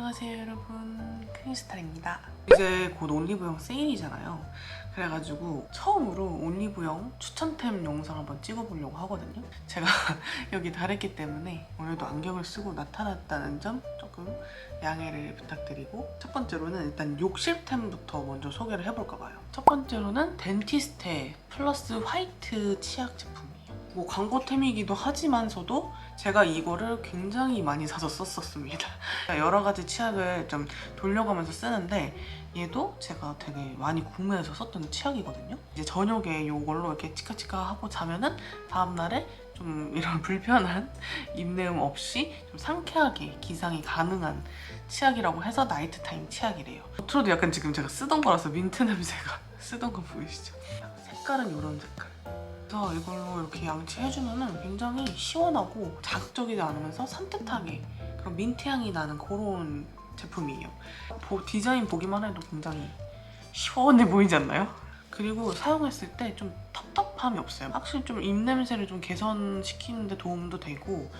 안녕하세요 여러분. 크리스탈입니다. 이제 곧 올리브영 세일이잖아요. 그래가지고 처음으로 올리브영 추천템 영상 한번 찍어보려고 하거든요. 제가 여기 다랬기 때문에 오늘도 안경을 쓰고 나타났다는 점 조금 양해를 부탁드리고 첫 번째로는 일단 욕실템부터 먼저 소개를 해볼까 봐요. 첫 번째로는 덴티스테 플러스 화이트 치약 제품이에요 뭐 광고템이기도 하지만서도 제가 이거를 굉장히 많이 사서 썼었습니다. 여러 가지 치약을 좀 돌려가면서 쓰는데 얘도 제가 되게 많이 구매해서 썼던 치약이거든요. 이제 저녁에 이걸로 이렇게 치카치카 하고 자면은 다음날에 좀 이런 불편한 입내음 없이 좀 상쾌하게 기상이 가능한 치약이라고 해서 나이트 타임 치약이래요. 겉으로도 약간 지금 제가 쓰던 거라서 민트 냄새가 쓰던 거 보이시죠? 색깔은 이런 색깔. 그래서 이걸로 이렇게 양치해주면은 굉장히 시원하고 자극적이지 않으면서 산뜻하게 그런 민트 향이 나는 그런 제품이에요. 보- 디자인 보기만 해도 굉장히 시원해 보이지 않나요? 그리고 사용했을 때 좀 텁텁함이 없어요. 확실히 좀 입냄새를 좀 개선시키는데 도움도 되고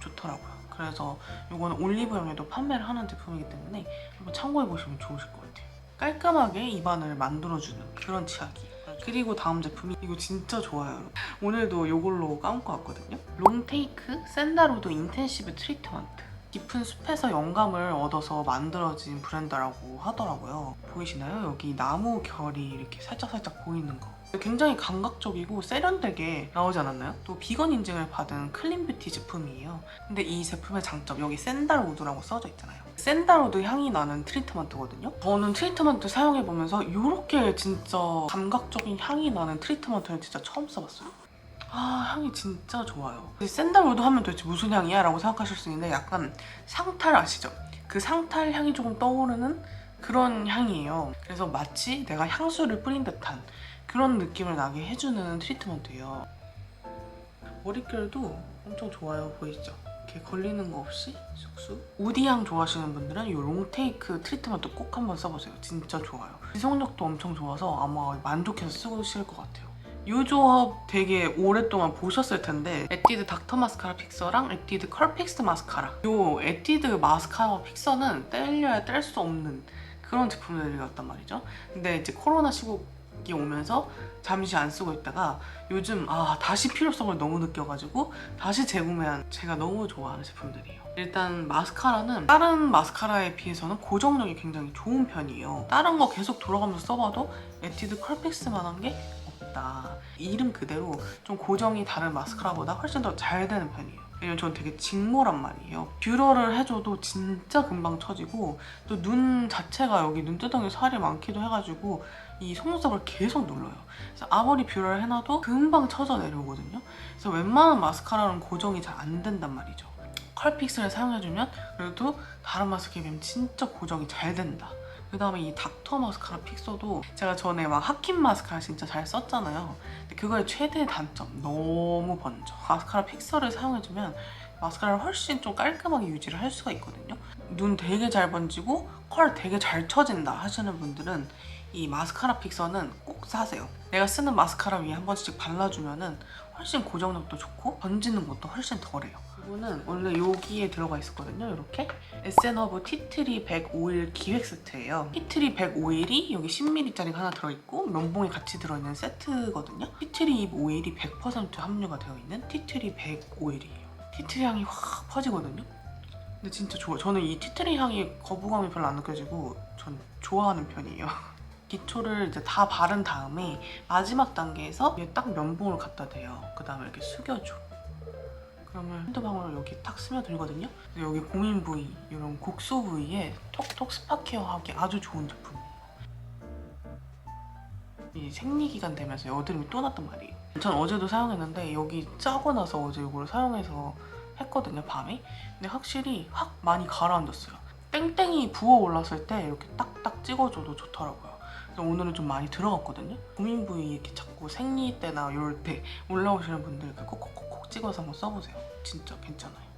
좋더라고요. 그래서 이거는 올리브영에도 판매를 하는 제품이기 때문에 한번 참고해 보시면 좋으실 것 같아요. 깔끔하게 입안을 만들어주는 그런 치약이에요. 그리고 다음 제품이 이거 진짜 좋아요. 오늘도 이걸로 감고 왔거든요. 롱테이크 샌다로드 인텐시브 트리트먼트. 깊은 숲에서 영감을 얻어서 만들어진 브랜드라고 하더라고요. 보이시나요? 여기 나무 결이 이렇게 살짝살짝 보이는 거. 굉장히 감각적이고 세련되게 나오지 않았나요? 또 비건 인증을 받은 클린 뷰티 제품이에요. 근데 이 제품의 장점, 여기 샌달우드라고 써져 있잖아요. 샌달우드 향이 나는 트리트먼트거든요. 저는 트리트먼트 사용해보면서 이렇게 진짜 감각적인 향이 나는 트리트먼트는 진짜 처음 써봤어요. 아 향이 진짜 좋아요. 샌달우드 하면 도대체 무슨 향이야? 라고 생각하실 수 있는데 약간 상탈 아시죠? 그 상탈 향이 조금 떠오르는 그런 향이에요. 그래서 마치 내가 향수를 뿌린 듯한 그런 느낌을 나게 해주는 트리트먼트예요. 머릿결도 엄청 좋아요. 보이시죠? 이렇게 걸리는 거 없이 쑥쑥. 우디향 좋아하시는 분들은 이 롱테이크 트리트먼트 꼭 한번 써보세요. 진짜 좋아요. 지속력도 엄청 좋아서 아마 만족해서 쓰실 것 같아요. 이 조합 되게 오랫동안 보셨을 텐데 에뛰드 닥터 마스카라 픽서랑 에뛰드 컬 픽스 마스카라 이 에뛰드 마스카라 픽서는 떼려야 뗄 수 없는 그런 제품들이었단 말이죠 근데 이제 코로나 시국 이 오면서 잠시 안 쓰고 있다가 요즘 아 다시 필요성을 너무 느껴가지고 다시 재구매한 제가 너무 좋아하는 제품들이에요 일단 마스카라는 다른 마스카라에 비해서는 고정력이 굉장히 좋은 편이에요 다른 거 계속 돌아가면서 써봐도 에뛰드 컬 픽스만한 게 없다. 이름 그대로 좀 고정이 다른 마스카라보다 훨씬 더 잘 되는 편이에요. 왜냐면 전 되게 직모란 말이에요. 뷰러를 해줘도 진짜 금방 처지고 또 눈 자체가 여기 눈두덩이 살이 많기도 해가지고 이 속눈썹을 계속 눌러요. 그래서 아무리 뷰러를 해놔도 금방 처져 내려오거든요. 그래서 웬만한 마스카라는 고정이 잘 안 된단 말이죠. 컬픽스를 사용해주면 그래도 다른 마스카라에 비하면 진짜 고정이 잘 된다. 그 다음에 이 닥터 마스카라 픽서도 제가 전에 막 하킨 마스카라 진짜 잘 썼잖아요. 근데 그거의 최대 단점 너무 번져. 마스카라 픽서를 사용해주면 마스카라를 훨씬 좀 깔끔하게 유지를 할 수가 있거든요. 눈 되게 잘 번지고 컬 되게 잘 쳐진다 하시는 분들은 이 마스카라 픽서는 꼭 사세요. 내가 쓰는 마스카라 위에 한 번씩 발라주면 은 훨씬 고정력도 좋고 번지는 것도 훨씬 덜해요. 이거는 원래 여기에 들어가 있었거든요. 이렇게 에센허브 티트리 100 오일 기획 세트예요. 티트리 100 오일이 여기 10ml짜리가 하나 들어있고 면봉이 같이 들어있는 세트거든요. 티트리 잎 오일이 100% 함유가 되어 있는 티트리 100 오일이에요. 티트리 향이 확 퍼지거든요. 근데 진짜 좋아요. 저는 이 티트리 향이 거부감이 별로 안 느껴지고 전 좋아하는 편이에요. 기초를 이제 다 바른 다음에 마지막 단계에서 얘딱 면봉을 갖다 대요. 그 다음에 이렇게 숙여줘. 그러면 한두 방울 여기 탁 스며들거든요. 여기 고민 부위, 이런 곡소 부위에 톡톡 스파 케어하기 아주 좋은 제품이에요. 이 생리기간 되면서 여드름이 또 났단 말이에요. 전 어제도 사용했는데 여기 짜고 나서 어제 이걸 사용해서 했거든요, 밤에. 근데 확실히 확 많이 가라앉았어요. 땡땡이 부어 올랐을 때 이렇게 딱딱 찍어줘도 좋더라고요. 그래서 오늘은 좀 많이 들어갔거든요. 고민 부위 이렇게 자꾸 생리 때나 이럴 때 올라오시는 분들 콕콕콕콕 찍어서 한번 써보세요. 진짜 괜찮아요.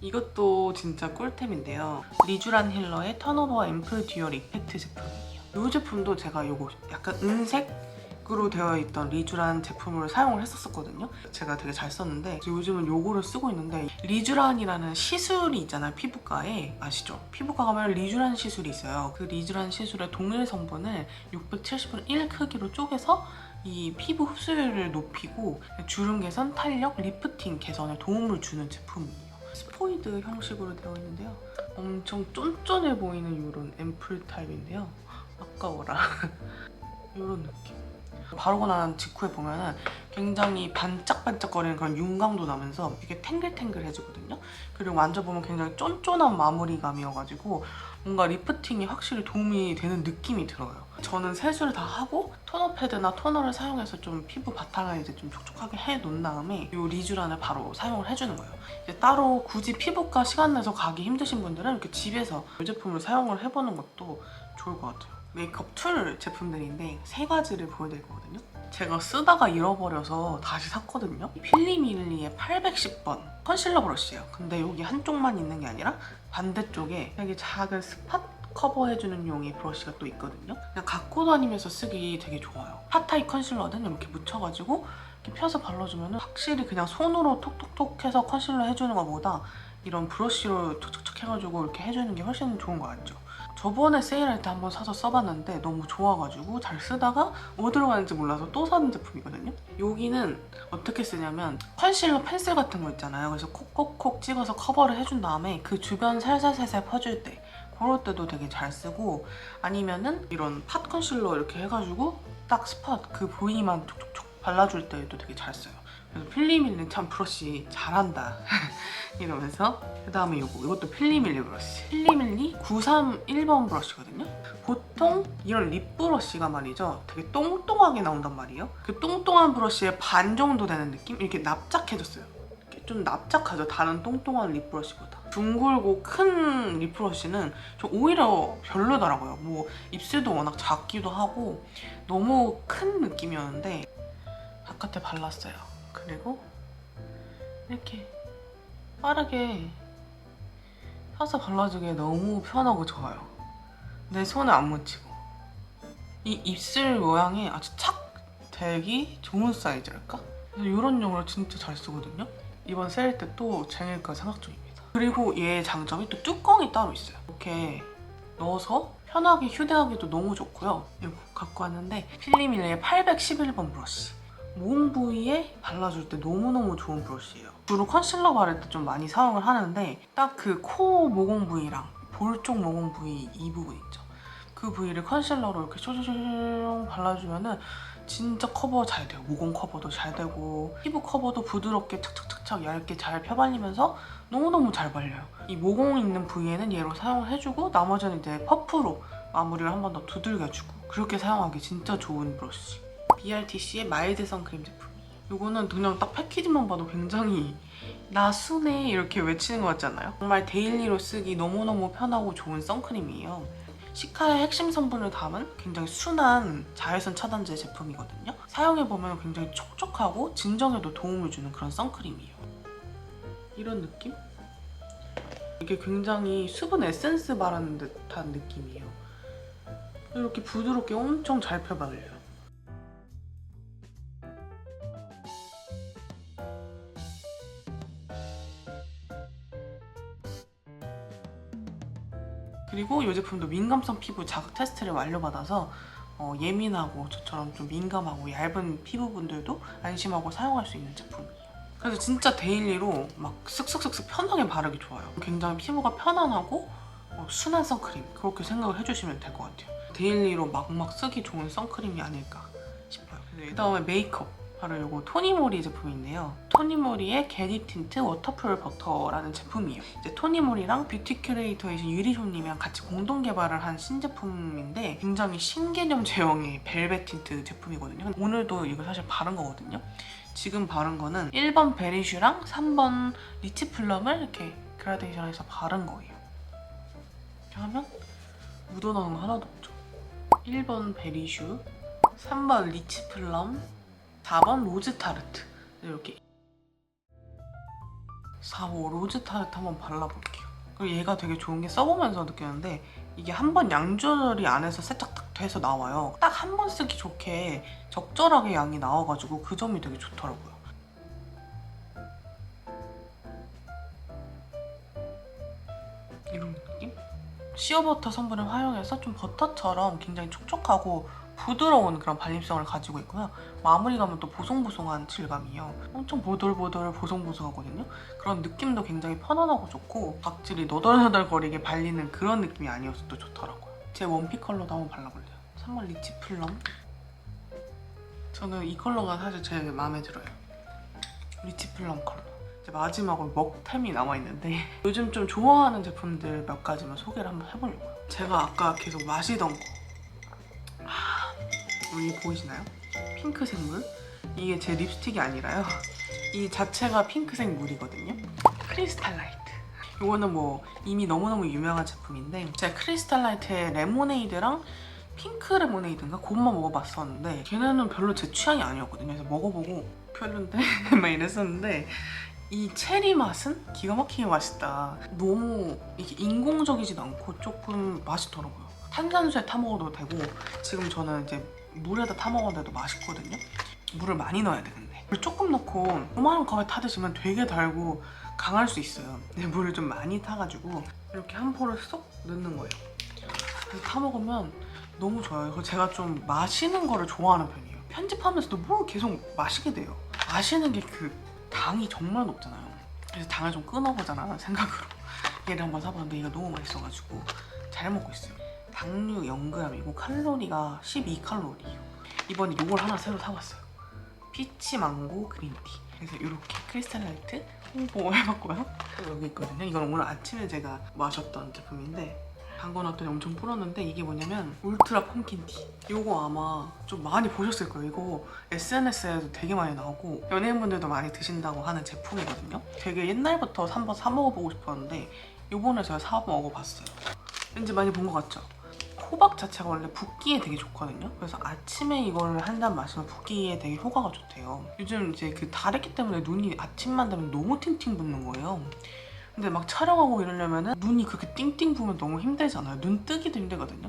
이것도 진짜 꿀템인데요. 리쥬란 힐러의 턴오버 앰플 듀얼 이펙트 제품이에요. 이 제품도 제가 이거 약간 은색 으로 되어 있던 리쥬란 제품을 사용을 했었거든요. 제가 되게 잘 썼는데 요즘은 요거를 쓰고 있는데 리쥬란이라는 시술이 있잖아요. 피부과에 아시죠? 피부과 가면 리쥬란 시술이 있어요. 그 리쥬란 시술의 동일 성분을 670분의 1 크기로 쪼개서 이 피부 흡수율을 높이고 주름 개선, 탄력, 리프팅 개선에 도움을 주는 제품이에요. 스포이드 형식으로 되어 있는데요. 엄청 쫀쫀해 보이는 이런 앰플 타입인데요. 아까워라. 이런 느낌. 바르고 난 직후에 보면은 굉장히 반짝반짝거리는 그런 윤광도 나면서 이게 탱글탱글해지거든요. 그리고 만져보면 굉장히 쫀쫀한 마무리감이어가지고 뭔가 리프팅이 확실히 도움이 되는 느낌이 들어요. 저는 세수를 다 하고 토너 패드나 토너를 사용해서 좀 피부 바탕을 이제 좀 촉촉하게 해 놓은 다음에 이 리쥬란을 바로 사용을 해주는 거예요. 이제 따로 굳이 피부과 시간 내서 가기 힘드신 분들은 이렇게 집에서 이 제품을 사용을 해보는 것도 좋을 것 같아요. 메이크업 툴 제품들인데 세 가지를 보여드릴 거거든요. 제가 쓰다가 잃어버려서 다시 샀거든요. 필리밀리의 810번 컨실러 브러쉬예요. 근데 여기 한쪽만 있는 게 아니라 반대쪽에 여기 작은 스팟 커버해주는 용의 브러쉬가 또 있거든요. 그냥 갖고 다니면서 쓰기 되게 좋아요. 핫타이 컨실러는 이렇게 묻혀가지고 이렇게 펴서 발라주면 확실히 그냥 손으로 톡톡톡 해서 컨실러 해주는 것보다 이런 브러쉬로 촉촉촉 해가지고 이렇게 해주는 게 훨씬 좋은 거 같죠? 저번에 세일할 때 한번 사서 써봤는데 너무 좋아가지고 잘 쓰다가 뭐 들어가는지 몰라서 또 사는 제품이거든요. 여기는 어떻게 쓰냐면 컨실러 펜슬 같은 거 있잖아요. 그래서 콕콕콕 찍어서 커버를 해준 다음에 그 주변 살살살살 퍼줄 때 그럴 때도 되게 잘 쓰고 아니면은 이런 팟 컨실러 이렇게 해가지고 딱 스팟 그 부위만 촉촉촉 발라줄 때도 되게 잘 써요. 그래서 필리밀리 참 브러쉬 잘한다 이러면서 그 다음에 이거 이것도 필리밀리 브러쉬. 필리밀리 931번 브러쉬거든요. 보통 이런 립 브러쉬가 말이죠. 되게 똥똥하게 나온단 말이에요. 그 똥똥한 브러쉬의 반 정도 되는 느낌? 이렇게 납작해졌어요. 이렇게 좀 납작하죠. 다른 똥똥한 립 브러쉬보다. 둥글고 큰 립 브러쉬는 저 오히려 별로더라고요. 뭐 입술도 워낙 작기도 하고 너무 큰 느낌이었는데 바깥에 발랐어요. 그리고 이렇게 빠르게 펴서 발라주기에 너무 편하고 좋아요. 내 손에 안 묻히고. 이 입술 모양이 아주 착 되기 좋은 사이즈랄까? 이런 용으로 진짜 잘 쓰거든요. 이번 세일 때 또 쟁일까 생각 중입니다. 그리고 얘 장점이 또 뚜껑이 따로 있어요. 이렇게 넣어서 편하게 휴대하기도 너무 좋고요. 이거 갖고 왔는데 필리밀리의 811번 브러쉬. 모공 부위에 발라줄 때 너무너무 좋은 브러쉬예요. 주로 컨실러 바를 때 좀 많이 사용을 하는데 딱 그 코 모공 부위랑 볼 쪽 모공 부위 이 부분 있죠. 그 부위를 컨실러로 이렇게 쇼쇼쇼 발라주면은 진짜 커버 잘 돼요. 모공 커버도 잘 되고 피부 커버도 부드럽게 착착착착 얇게 잘 펴발리면서 너무너무 잘 발려요. 이 모공 있는 부위에는 얘로 사용을 해주고 나머지는 이제 퍼프로 마무리를 한 번 더 두들겨주고 그렇게 사용하기 진짜 좋은 브러쉬. BRTC의 마일드 선 크림 제품. 이거는 그냥 딱 패키지만 봐도 굉장히 나 순해 이렇게 외치는 것 같지 않아요? 정말 데일리로 쓰기 너무너무 편하고 좋은 선크림이에요. 시카의 핵심 성분을 담은 굉장히 순한 자외선 차단제 제품이거든요. 사용해보면 굉장히 촉촉하고 진정에도 도움을 주는 그런 선크림이에요. 이런 느낌? 이게 굉장히 수분 에센스 바르는 듯한 느낌이에요. 이렇게 부드럽게 엄청 잘 펴발려요. 그리고 이 제품도 민감성 피부 자극 테스트를 완료받아서 어, 예민하고 저처럼 좀 민감하고 얇은 피부분들도 안심하고 사용할 수 있는 제품이에요. 그래서 진짜 데일리로 막 쓱쓱쓱쓱 편하게 바르기 좋아요. 굉장히 피부가 편안하고 어, 순한 선크림 그렇게 생각을 해주시면 될 것 같아요. 데일리로 막막 쓰기 좋은 선크림이 아닐까 싶어요. 그 다음에 메이크업 바로 이거 토니모리 제품인데요. 토니모리의 게리 틴트 워터풀 버터라는 제품이에요. 이제 토니모리랑 뷰티 큐레이터이신 유리손님이랑 같이 공동 개발을 한 신제품인데 굉장히 신개념 제형의 벨벳 틴트 제품이거든요. 오늘도 이거 사실 바른 거거든요. 지금 바른 거는 1번 베리슈랑 3번 리치 플럼을 이렇게 그라데이션해서 바른 거예요. 이렇게 하면 묻어나는 거 하나도 없죠. 1번 베리슈, 3번 리치 플럼, 4번 로즈 타르트 이렇게 4, 5 로즈 타르트 한번 발라볼게요. 그리고 얘가 되게 좋은 게 써보면서 느꼈는데 이게 한 번 양 조절이 안 해서 살짝 딱 돼서 나와요. 딱 한 번 쓰기 좋게 적절하게 양이 나와가지고 그 점이 되게 좋더라고요. 이런 느낌? 시어버터 성분을 활용해서 좀 버터처럼 굉장히 촉촉하고 부드러운 그런 발림성을 가지고 있고요. 마무리감은 또 보송보송한 질감이에요. 엄청 보들보들 보송보송하거든요. 그런 느낌도 굉장히 편안하고 좋고 각질이 너덜너덜거리게 발리는 그런 느낌이 아니어서 또 좋더라고요. 제 원픽 컬러도 한번 발라볼래요. 3번 리치 플럼. 저는 이 컬러가 사실 제일 마음에 들어요. 리치 플럼 컬러. 이제 마지막으로 먹템이 남아있는데 요즘 좀 좋아하는 제품들 몇 가지만 소개를 한번 해보려고요. 제가 아까 계속 마시던 거. 아, 여기 보이시나요? 핑크색 물. 이게 제 립스틱이 아니라요. 이 자체가 핑크색 물이거든요. 크리스탈 라이트. 이거는 뭐 이미 너무너무 유명한 제품인데 제가 크리스탈 라이트의 레모네이드랑 핑크 레모네이드인가 그것만 먹어봤었는데 걔네는 별로 제 취향이 아니었거든요. 그래서 먹어보고 별론데 막 이랬었는데 이 체리 맛은 기가 막히게 맛있다. 너무 이게 인공적이지도 않고 조금 맛있더라고요. 탄산수에 타 먹어도 되고 지금 저는 이제 물에다 타 먹었는데도 맛있거든요. 물을 많이 넣어야 되는데 물 조금 넣고 요만한 컵에 타 드시면 되게 달고 강할 수 있어요. 근데 물을 좀 많이 타가지고 이렇게 한 포를 쏙 넣는 거예요. 그래서 타 먹으면 너무 좋아요. 제가 좀 마시는 거를 좋아하는 편이에요. 편집하면서도 뭘 계속 마시게 돼요. 마시는 게 그 당이 정말 높잖아요. 그래서 당을 좀 끊어보자라는 생각으로 얘를 한번 사봤는데 얘가 너무 맛있어가지고 잘 먹고 있어요. 당류 0g이고 칼로리가 12칼로리예요. 이번에 이걸 하나 새로 사봤어요. 피치 망고 그린티. 그래서 이렇게 크리스탈라이트 홍보 해봤고요. 또 여기 있거든요. 이건 오늘 아침에 제가 마셨던 제품인데 담궈 놨더니 엄청 불었는데 이게 뭐냐면 울트라 펌킨티 이거 아마 좀 많이 보셨을 거예요 이거 SNS에도 되게 많이 나오고 연예인분들도 많이 드신다고 하는 제품이거든요 되게 옛날부터 한번 사 먹어보고 싶었는데 요번에 제가 사 먹어봤어요 왠지 많이 본 것 같죠? 호박 자체가 원래 붓기에 되게 좋거든요. 그래서 아침에 이걸 한잔 마시면 붓기에 되게 효과가 좋대요. 요즘 이제 그 다랬기 때문에 눈이 아침만 되면 너무 팅팅 붓는 거예요. 근데 막 촬영하고 이러려면은 눈이 그렇게 띵띵 부으면 너무 힘들잖아요. 눈 뜨기도 힘들거든요.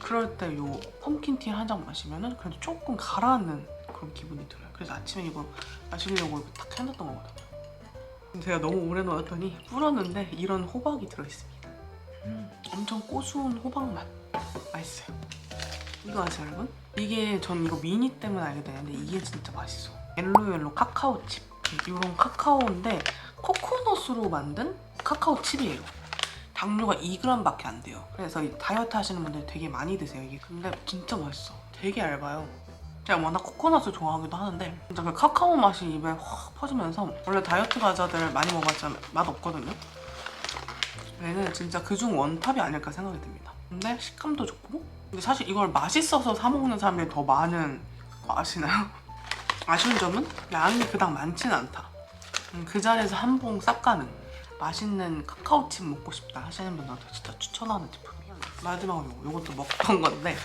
그럴 때 요 펌킨티 한 잔 마시면은 그래도 조금 가라앉는 그런 기분이 들어요. 그래서 아침에 이거 마시려고 이렇게 딱 해놨던 거거든요. 제가 너무 오래 넣었더니 불었는데 이런 호박이 들어있습니다. 음, 엄청 고소한 호박 맛. 맛있어요. 이거 아세요, 여러분? 이게 전 이거 미니 때문에 알게 되는데 이게 진짜 맛있어. 옐로옐로 카카오 칩. 이런 카카오인데 코코넛으로 만든 카카오 칩이에요. 당류가 2g밖에 안 돼요. 그래서 이 다이어트 하시는 분들 되게 많이 드세요. 이게 근데 진짜 맛있어. 되게 얇아요. 제가 워낙 코코넛을 좋아하기도 하는데 진짜 그 카카오 맛이 입에 확 퍼지면서 원래 다이어트 과자들 많이 먹어봤자 맛 없거든요. 얘는 진짜 그중 원탑이 아닐까 생각이 듭니다. 근데 식감도 좋고 근데 사실 이걸 맛있어서 사 먹는 사람들이 더 많은 거 아시나요? 아쉬운 점은 양이 그닥 많지는 않다. 음, 그 자리에서 한 봉 싹 가는 맛있는 카카오칩 먹고 싶다 하시는 분들한테 진짜 추천하는 제품이에요. 마지막으로 요것도 먹던 건데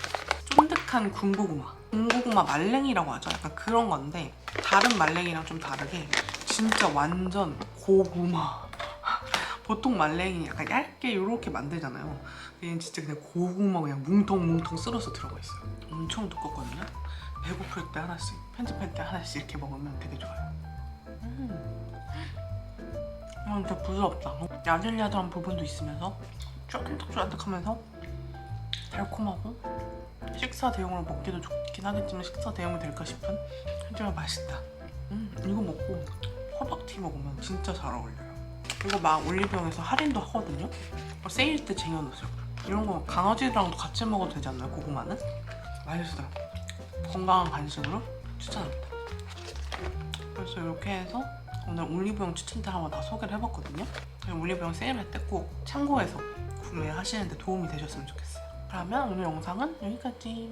쫀득한 군고구마. 군고구마 말랭이라고 하죠. 약간 그런 건데 다른 말랭이랑 좀 다르게 진짜 완전 고구마. 보통 말랭이 약간 얇게 이렇게 만들잖아요. 얘는 진짜 그냥 고구마 그냥 뭉텅뭉텅 쓸어서 들어가 있어요. 엄청 두껍거든요. 배고플 때 하나씩, 편집할 때 하나씩 이렇게 먹으면 되게 좋아요. 음. 이건 진짜 부드럽다. 야들야들한 부분도 있으면서 쫀득쫀득하면서 달콤하고 식사 대용으로 먹기도 좋긴 하겠지만 식사 대용이 될까 싶은 하지만 맛있다. 음, 이거 먹고 호박티 먹으면 진짜 잘 어울려요. 이거 막 올리브영에서 할인도 하거든요. 어, 세일 때 쟁여놓으세요. 이런 거 강아지랑도 같이 먹어도 되지 않나요? 고구마는? 맛있어요. 건강한 간식으로 추천합니다. 그래서 이렇게 해서 오늘 올리브영 추천템 한번 다 소개를 해봤거든요. 올리브영 세일할 때 꼭 참고해서 구매하시는데 도움이 되셨으면 좋겠어요. 그러면 오늘 영상은 여기까지.